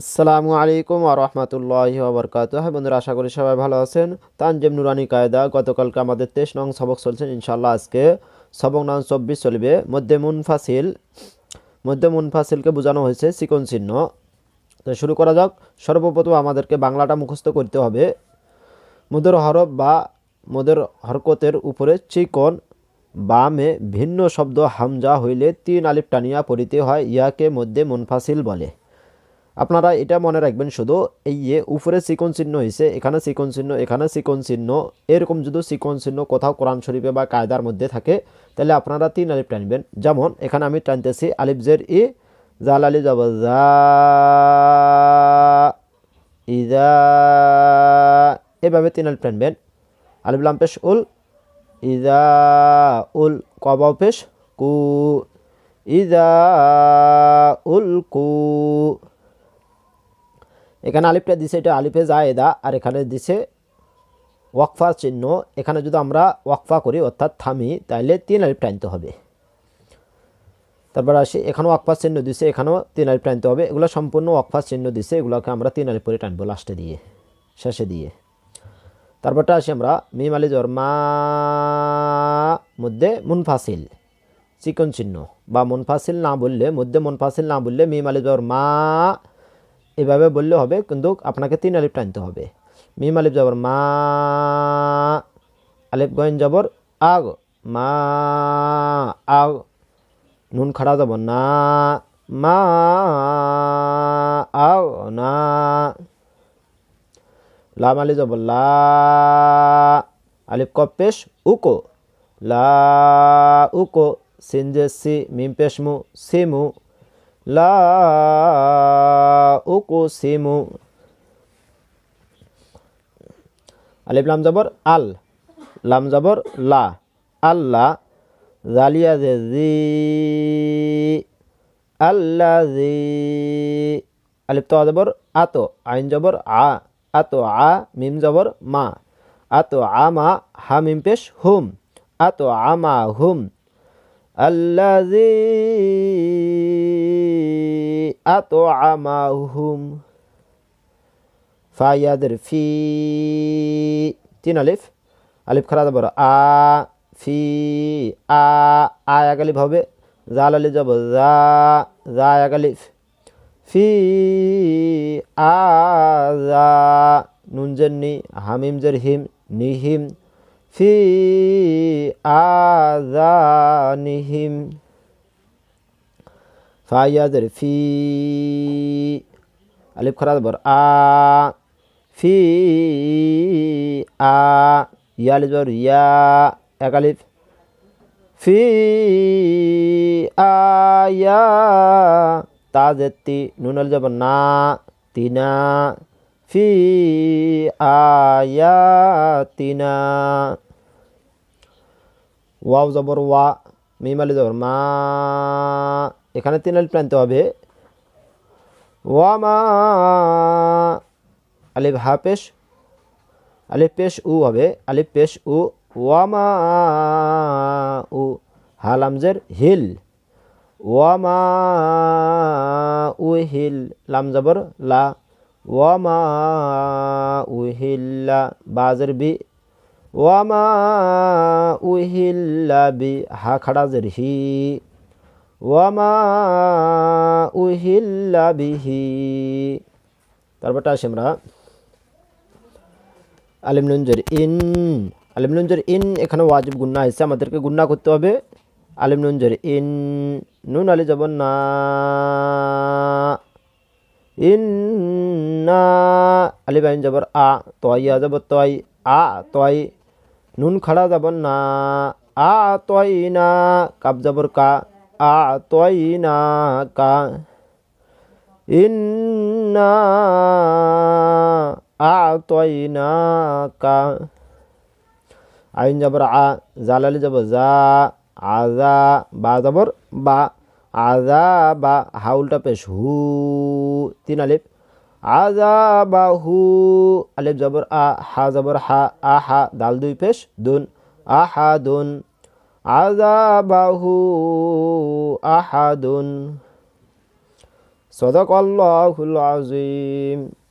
আসসালামু আলাইকুম আ রহমতুল্লাহ হ্যাঁ বন্ধুরা, আশা করি সবাই ভালো আছেন। তানজেম নুরানি কায়দা, গতকালকে আমাদের তেইশ নং সবক চলছেন ইনশাল্লাহ আজকে। সবক নং চব্বিশ চলবে। মধ্যে মুনফাসিল, মধ্যে মুনফাসিলকে বোঝানো হয়েছে চিকন চিহ্ন। তো শুরু করা যাক। সর্বপ্রথম আমাদেরকে বাংলাটা মুখস্থ করতে হবে। মুদের হরফ বা মুদের হরকতের উপরে চিকন বামে ভিন্ন শব্দ হামজা হইলে তিন আলিফ টানিয়া পড়িতে হয়। ইয়াকে মধ্যে মুনফাসিল বলে। আপনারা এটা মনে রাখবেন, শুধু এই যে উপরে চিকন চিহ্ন হয়েছে এখানে চিকন চিহ্ন, এখানে চিকন চিহ্ন, এরকম যদি চিকন চিহ্ন কোথাও কোরআন শরীফে বা কায়দার মধ্যে থাকে, তাহলে আপনারা তিন আলিফ টানবেন। যেমন, এখানে আমি টানতেছি আলিফ জের ই, জাল আলি যাব ইজা এভাবে তিন আলিফ টানবেন। আলিফ লাম পেশ, উল ইজা উল, কবাও পেশ, কু ইজা উল, কু। এখানে আলিফটা দিছে, এটা আলিফে জায়েদা, আর এখানে দিছে ওয়াকফা চিহ্ন। এখানে যদি আমরা ওয়াকফা করি, অর্থাৎ থামি তাহলে তিন আলিফ টানতে হবে। তারপর আসি, এখানেও ওয়াকফা চিহ্ন দিছে, এখানেও তিন আলিফ টানতে হবে। এগুলো সম্পূর্ণ ওয়াকফা চিহ্ন দিছে, এগুলোকে আমরা তিন আলিফ করে টানবো লাস্টে দিয়ে, শেষে দিয়ে। তারপরটা আসি আমরা, মিম আলি জর মা মধ্যে মুনফাসিল, চিকন চিহ্ন। বা মুনফাসিল না বললে, মধ্যে মুনফাসিল না বললে মিম আলি জর মা এভাবে বললে হবে, কিন্তু আপনাকে তিন আলিফ টানতে হবে। মিম আলিফ যাবর মা, আলিফ গয়েন যাবর আগ মা আগ নুন খাড়া যাব না, মা আগ না। লাম আলি যাব লা, আলিফ কপ পেশ উকো লা উকো সিনজে সি, মিম পেশ মু সিমু লা আলিফ লাম জবর, আল। লাম জবর, লা। আল্লাহ জালিয়া জে। জি আল্লা জি আলিফ তো জবর, আতো। আইন জবর, আ। আতো, আ। মিম জবর, মা। আতো আমা হা, মিম পেশ, হুম। আতো আমা হুম। আল্লাহ আতআমাহুম ফায়াদের ফি তিন আলিফ। আলিফ খারাপ বড়। আ, ফি, আ আ এক আলিফ হবে। জাল আলিফ যাব জা জা এক ফি, আ জা নুনজের নি, হামিম জের হিম নিহিম ফি, আ জা নিহিম ফায়াদের ফি আলিফ খরাজ বর আ ফি আ ইয়ালিজ বর ইয়া এক আলিফ ফি আয়া তাজেতি নুনাল যাব না তিনা ফি আয়াতিনা ওয়াও জবর ওয়া মিম আলি জবর মা এখানে তিন আলিফ টানতে হবে। ওয়া মা আলিফ হা পেশ, আলিফ পেশ উ হবে, আলিফ পেশ উ ওয়া মা উ হালামজের হিল ওয়া মা উ হিল লাম জবর লা ওয়া মা উ হিল্লা বাজের বি, ওয়ামা উহিল্লা বি, হা খাড়াজের হি। ওয়ামা উহিল্লা বিহি। তারপরটা আসি আমরা আলিম নুঞ্জের ইন। আলিম নুঞ্জের ইন এখানে ওয়াজিব গুন্না হয়েছে, আমাদেরকে গুন্না করতে হবে। আলিম নুঞ্জের ইন, নুন আলি যাব না। ইন না আলিব আইন যাবর আ, তয়া যাব তয়, আ তয়, নুন খাড়া যাব না। আ তয় না, কাপ যাবর কা। আ আ তয় না কা আইন যাবর আ, জালালি যাব যা আজা, বা যাবর বা, আজা বা, হাউলটা পেশ হু, তিন আলিফ। আজাবাহু আলিফ জবর আ, হা জবর হা, আ, হা, দাল দুই পেশ, দুন আহাদুন عذابه أحد. صدق الله العظيم.